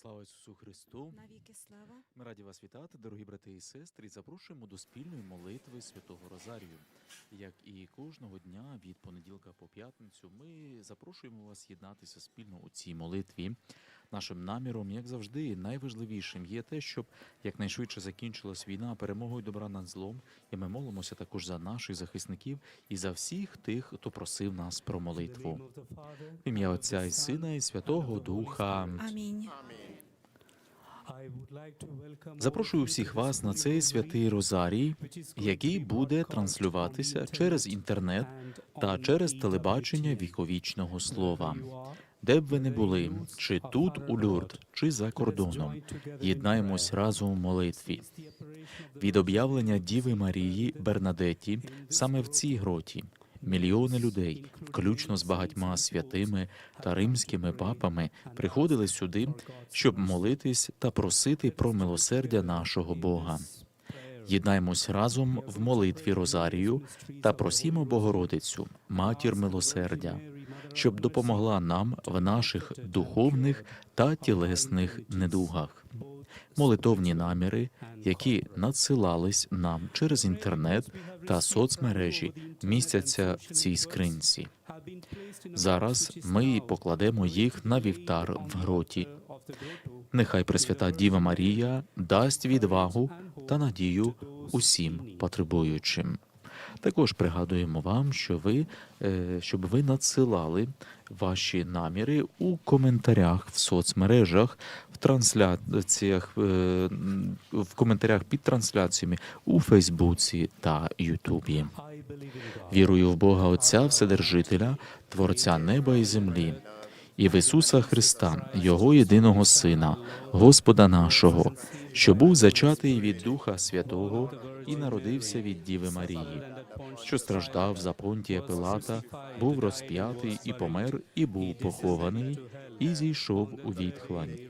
Слава Ісусу Христу! Навіки слава. Ми раді вас вітати, дорогі брати і сестри, і запрошуємо до спільної молитви Святого Розарію. Як і кожного дня від понеділка по п'ятницю, ми запрошуємо вас єднатися спільно у цій молитві. Нашим наміром, як завжди, найважливішим є те, щоб якнайшвидше закінчилась війна перемогою добра над злом. І ми молимося також за наших захисників і за всіх тих, хто просив нас про молитву. В ім'я Отця і Сина, і Святого Духа. Амінь. Запрошую всіх вас на цей святий Розарій, який буде транслюватися через інтернет та через телебачення віковічного слова. Де б ви не були, чи тут у Люрд, чи за кордоном, єднаємось разом у молитві. Від об'явлення Діви Марії Бернадетті саме в цій гроті мільйони людей, включно з багатьма святими та римськими папами, приходили сюди, щоб молитись та просити про милосердя нашого Бога. Єднаймось разом в молитві Розарію та просімо Богородицю, матір милосердя, щоб допомогла нам в наших духовних та тілесних недугах. Молитовні наміри, які надсилались нам через інтернет та соцмережі, містяться в цій скринці. Зараз ми покладемо їх на вівтар в гроті. Нехай Пресвята Діва Марія дасть відвагу та надію усім потребуючим. Також пригадуємо вам, що ви е, щоб ви надсилали ваші наміри у коментарях в соцмережах, трансляціях, е, в коментарях під трансляціями у Фейсбуці та Ютубі. Вірую в Бога Отця Вседержителя, Творця неба і землі, і в Ісуса Христа, Його єдиного Сина, Господа нашого, що був зачатий від Духа Святого і народився від Діви Марії, що страждав за Понтія Пилата, був розп'ятий і помер, і був похований, і зійшов у відхлань.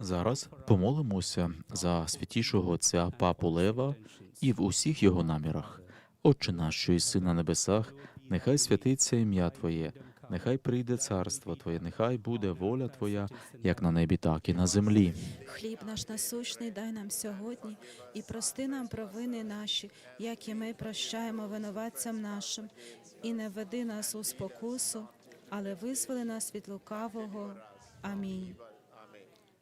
Зараз помолимося за святішого отця Папу Лева і в усіх його намірах. Отче наш, що єси на небесах, нехай святиться ім'я Твоє, нехай прийде царство Твоє, нехай буде воля Твоя, як на небі, так і на землі. Хліб наш насущний дай нам сьогодні і прости нам провини наші, як і ми прощаємо винуватцям нашим, і не веди нас у спокусу, але визволи нас від лукавого. Амінь.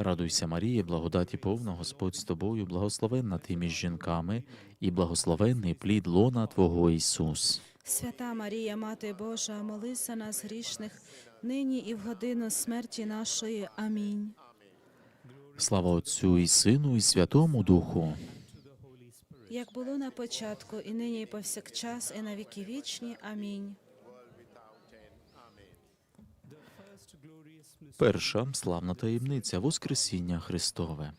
Радуйся, Марія, благодаті повна, Господь з тобою, благословенна ти між жінками, і благословенний плід лона Твого Ісус. Свята Марія, Мати Божа, молися нас грішних, нині і в годину смерті нашої. Амінь. Слава Отцю і Сину, і Святому Духу. Як було на початку, і нині, і повсякчас, і на віки вічні. Амінь. Перша славна таємниця Воскресіння Христове.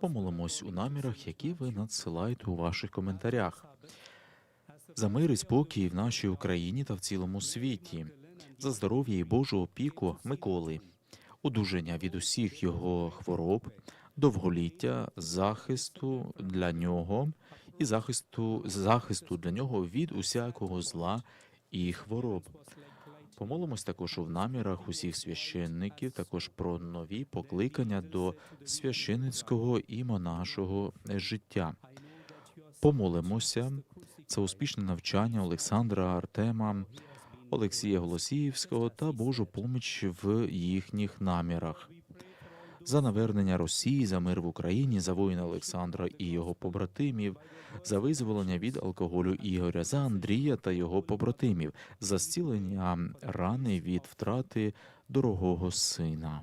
Помолимось у намірах, які ви надсилаєте у ваших коментарях. За мир і спокій в нашій Україні та в цілому світі, за здоров'я і Божу опіку Миколи, одужання від усіх його хвороб, довголіття, захисту для нього і захисту, захисту для нього від усякого зла і хвороб. Помолимось також у намірах усіх священників, також про нові покликання до священицького і монашого життя. Помолимося це успішне навчання Олександра Артема, Олексія Голосіївського та Божу поміч в їхніх намірах. За навернення Росії, за мир в Україні, за воїна Олександра і його побратимів, за визволення від алкоголю Ігоря, за Андрія та його побратимів, за зцілення рани від втрати дорогого сина.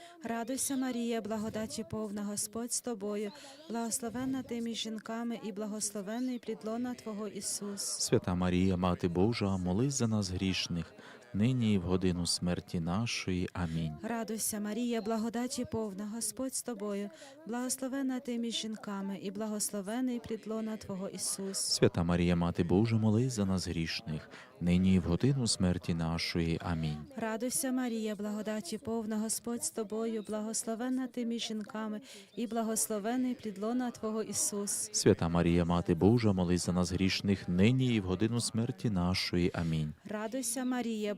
Радуйся, Марія, благодаті повна Господь з тобою, благословенна ти між жінками, і благословений плідлона Твого Ісус. Свята Марія, Мати Божа, молись за нас грішних, нині і в годину смерті нашої. Амінь. Радуйся, Марія, благодаті повна Господь з тобою, благословенна ти між жінками, і благословений плід лона Твого Ісус. Свята Марія, Мати Божа, молись за нас грішних, нині і в годину смерті нашої. Амінь. Радуйся, Марія, благодаті повна Господь з тобою, благословенна ти між жінками, і благословений плід лона Твого Ісус. Свята Марія, Мати Божа, молись за нас грішних, нині і в годину смерті нашої. Амінь. Радуйся, Марія,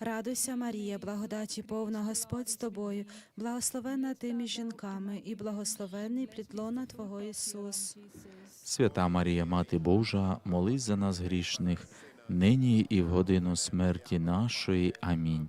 Радуйся, Марія, благодаті повна Господь з тобою, благословенна ти між жінками, і благословений прітлона Твого Ісус. Свята Марія, Мати Божа, молись за нас грішних, нині і в годину смерті нашої. Амінь.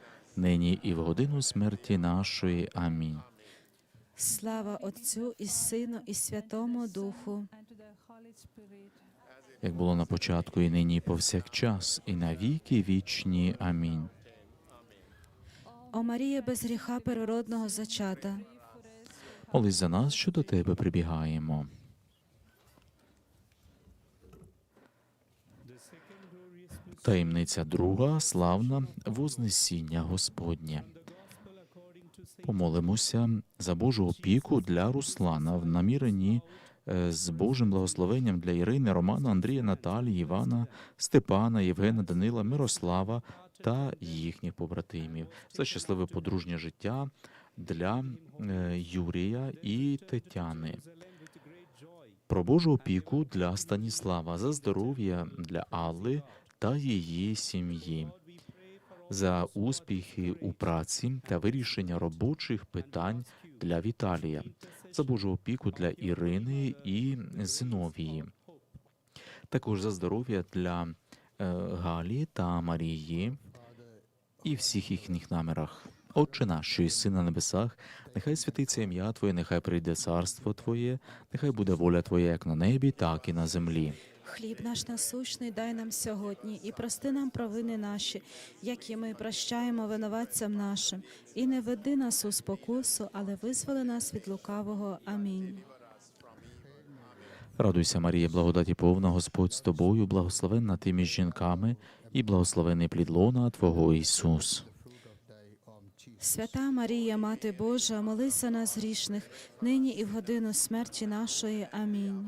нині і в годину смерті нашої. Амінь. Слава Отцю і Сину, і Святому Духу. Як було на початку, і нині, і повсякчас, і на віки вічні. Амінь. О Марія без гріха первородного зачата. Молись за нас, що до тебе прибігаємо. Таємниця друга, славна Вознесіння Господнє. Помолимося за Божу опіку для Руслана в наміренні е, з Божим благословенням для Ірини, Романа, Андрія, Наталії, Івана, Степана, Євгена, Данила, Мирослава та їхніх побратимів за щасливе подружнє життя для е, Юрія і Тетяни. Про Божу опіку для Станіслава, за здоров'я для Алли та її сім'ї, за успіхи у праці та вирішення робочих питань для Віталія, за Божу опіку для Ірини і Зиновії, також за здоров'я для е, Галі та Марії і всіх їхніх намірах. Отче наш, що єси на небесах, нехай святиться ім'я Твоє, нехай прийде царство Твоє, нехай буде воля Твоя як на небі, так і на землі. Хліб наш насущний дай нам сьогодні, і прости нам провини наші, як і ми прощаємо винуватцям нашим, і не веди нас у спокусу, але визволи нас від лукавого. Амінь. Радуйся, Марія, благодаті повна, Господь з тобою, благословенна ти між жінками, і благословений плід лона Твого Ісус. Свята Марія, Мати Божа, молись за нас грішних, нині і в годину смерті нашої. Амінь.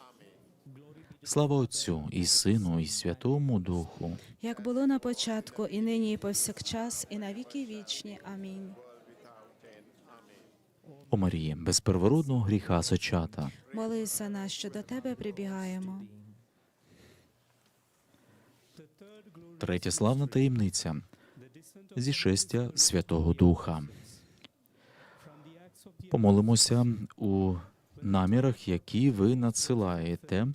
Слава Отцю і Сину, і Святому Духу. Як було на початку, і нині, і повсякчас, і на віки вічні. Амінь. О Марії, без первородного гріха зачата. Молись за нас, що до тебе прибігаємо. Третя славна таємниця зішестя Святого Духа. Помолимося у намірах, які ви надсилаєте.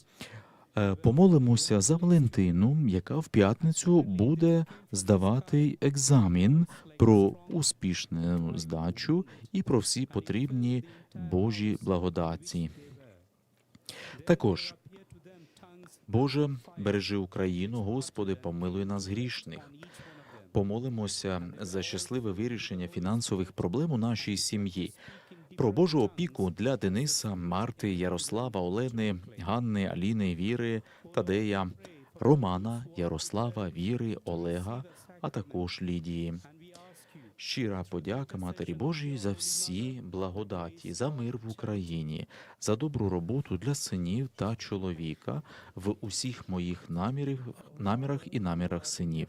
Е, Помолимося за Валентину, яка в п'ятницю буде здавати екзамен про успішну здачу і про всі потрібні Божі благодаті. Також Боже, бережи Україну, Господи, помилуй нас грішних. Помолимося за щасливе вирішення фінансових проблем у нашій сім'ї. Про Божу опіку для Дениса, Марти, Ярослава, Олени, Ганни, Аліни, Віри, Тадея, Романа, Ярослава, Віри, Олега, а також Лідії. Щира подяка Матері Божій за всі благодаті, за мир в Україні, за добру роботу для синів та чоловіка в усіх моїх намірів, намірах і намірах синів.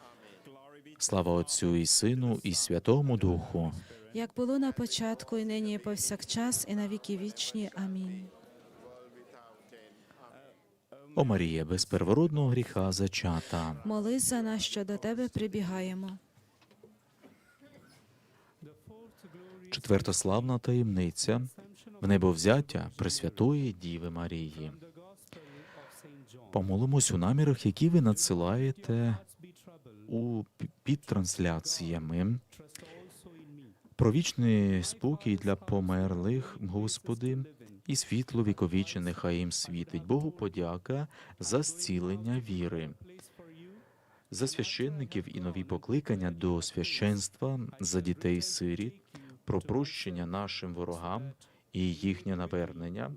Слава Отцю і Сину, і Святому Духу. Як було на початку, і нині, і повсякчас, і на віки вічні. Амінь. О Марія, без первородного гріха зачата. Молись за нас, що до тебе прибігаємо. Четверта славна таємниця в небовзяття Пресвятої Діви Марії. Помолимось у намірах, які ви надсилаєте у під трансляціями. Про вічний спокій для померлих, Господи, і світло віковічне нехай їм світить. Богу подяка за зцілення віри. За священників і нові покликання до священства, за дітей сиріт, про прощення нашим ворогам і їхнє навернення,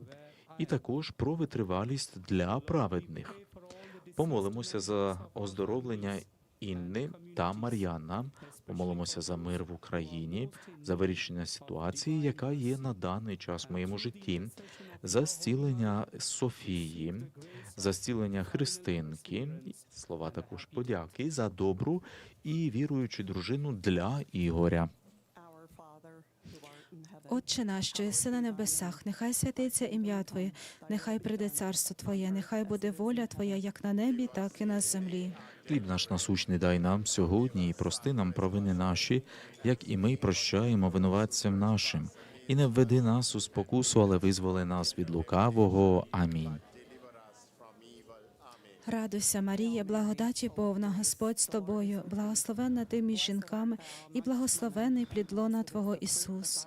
і також про витривалість для праведних. Помолимося за оздоровлення Інни та Мар'яна. Помолимося за мир в Україні, за вирішення ситуації, яка є на даний час в моєму житті, за зцілення Софії, за зцілення Христинки, слова також подяки, за добру і віруючу дружину для Ігоря. Отче наш, що єси на небесах, нехай святиться ім'я Твоє, нехай прийде царство Твоє, нехай буде воля Твоя, як на небі, так і на землі. Хліб наш насущний дай нам сьогодні, і прости нам провини наші, як і ми прощаємо винуватцям нашим. І не введи нас у спокусу, але визволи нас від лукавого. Амінь. Радуйся, Марія, благодаті повна, Господь з тобою, благословенна ти між жінками, і благословений плід лона Твого Ісус.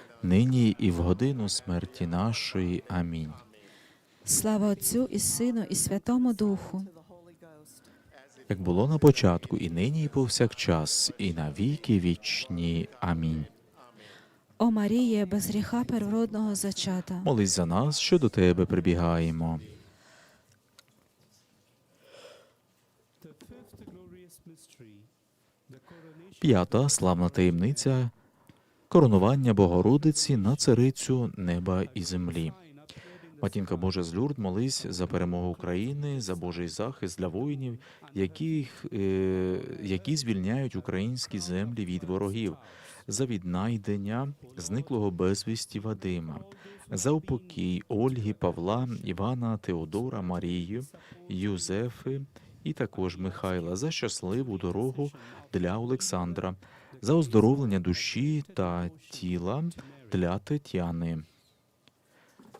нині і в годину смерті нашої. Амінь. Слава Отцю і Сину, і Святому Духу. Як було на початку, і нині, і повсякчас, і на віки вічні. Амінь. О Маріє, без гріха первородного зачата. Молись за нас, що до тебе прибігаємо. П'ята славна таємниця коронування Богородиці на царицю неба і землі. Матінка Божа з Люрд, молись за перемогу України, за Божий захист для воїнів, яких, е, які звільняють українські землі від ворогів, за віднайдення зниклого безвісті Вадима, за упокій Ольги, Павла, Івана, Теодора, Марію, Юзефи і також Михайла, за щасливу дорогу для Олександра, за оздоровлення душі та тіла для Тетяни.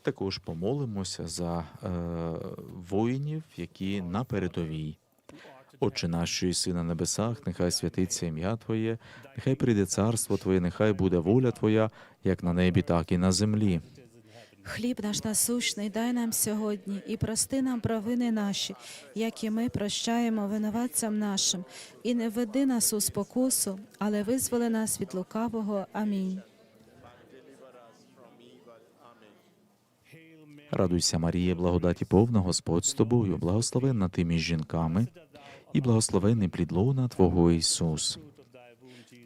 Також помолимося за е, воїнів, які на передовій. Отче наш, і сина небесах, нехай святиться ім'я Твоє, нехай прийде царство Твоє, нехай буде воля Твоя, як на небі, так і на землі. Хліб наш насущний дай нам сьогодні, і прости нам провини наші, як і ми прощаємо винуватцям нашим, і не веди нас у спокусу, але визволи нас від лукавого. Амінь. Радуйся, Марія, благодаті повна, Господь з тобою, благословенна ти між жінками, і благословенний плід лона Твого Ісус.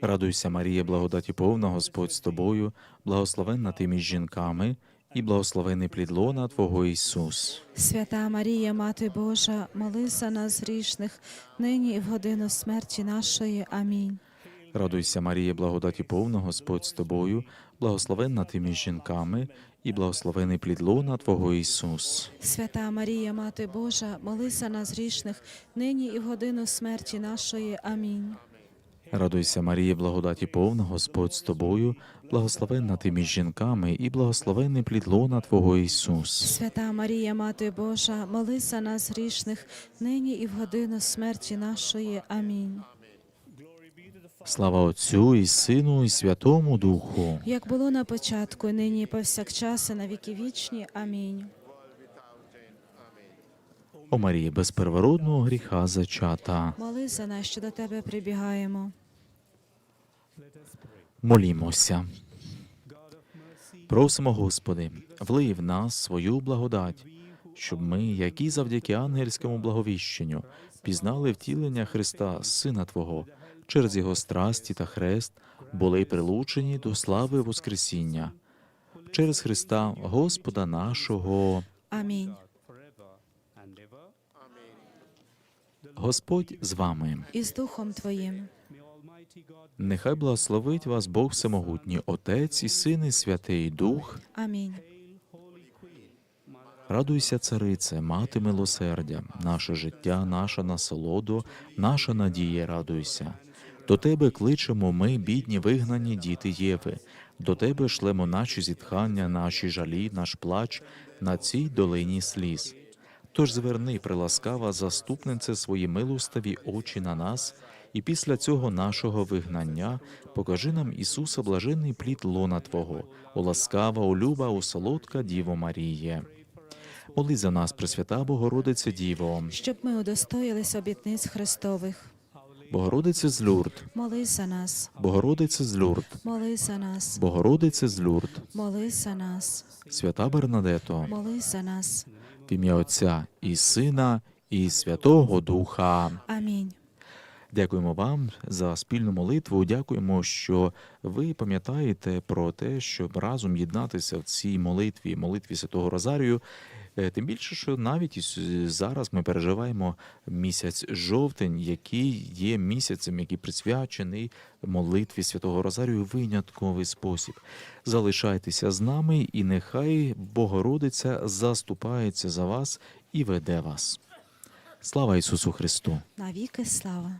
Радуйся, Марія, благодаті повна, Господь з тобою, благословенна ти між жінками, і благословенний плід лона Твого Ісус. Свята Марія, Мати Божа, молись за нас грішних, нині і в годину смерті нашої. Амінь. Радуйся, Марія, благодаті повна, Господь з тобою, благословенна ти між жінками, і благословений плід лона Твого Ісус. Свята Марія, Мати Божа, молись за нас грішних, нині і в годину смерті нашої. Амінь. Радуйся, Марія, благодаті повна, Господь з тобою, благословенна ти між жінками, і благословений плід лона Твого Ісус. Свята Марія, Мати Божа, молись за нас грішних, нині і в годину смерті нашої. Амінь. Слава Отцю і Сину, і Святому Духу. як було на початку, нині і повсякчас, і на віки вічні. Амінь. О Марії, без первородного гріха зачата. Моли за нас, що до тебе прибігаємо. Молімося. Просимо, Господи, влий в нас свою благодать, щоб ми, які завдяки ангельському благовіщенню, пізнали втілення Христа, Сина Твого, через Його страсті та хрест, були прилучені до слави Воскресіння. Через Христа, Господа нашого. Амінь. Господь з вами. І з Духом Твоїм. Нехай благословить вас Бог Всемогутній, Отець і Син і Святий Дух. Амінь. Радуйся, царице, мати милосердя, наше життя, наша насолоду, наша надія, радуйся. До тебе кличемо ми, бідні вигнані діти Єви. До тебе шлемо наші зітхання, наші жалі, наш плач на цій долині сліз. Тож зверни, приласкава заступнице свої милостиві очі на нас, і після цього нашого вигнання покажи нам Ісуса блаженний плід лона Твого, о ласкава, о люба, о солодка Діво Маріє. Моли за нас, Пресвята Богородице Діво, Щоб ми удостоїлись обітниць Христових. Богородице з Люрд, Моли за нас. Богородице з Люрд, Моли за нас. Богородице з Люрд, Моли за нас. свята Бернадето, Моли за нас. В ім'я Отця і Сина, і Святого Духа. Амінь. Дякуємо вам за спільну молитву. Дякуємо, що ви пам'ятаєте про те, щоб разом єднатися в цій молитві, молитві Святого Розарію. Е, Тим більше, що навіть зараз ми переживаємо місяць жовтень, який є місяцем, який присвячений молитві Святого Розарію винятковий спосіб. Залишайтеся з нами, і нехай Богородиця заступається за вас і веде вас. Слава Ісусу Христу! Навіки слава.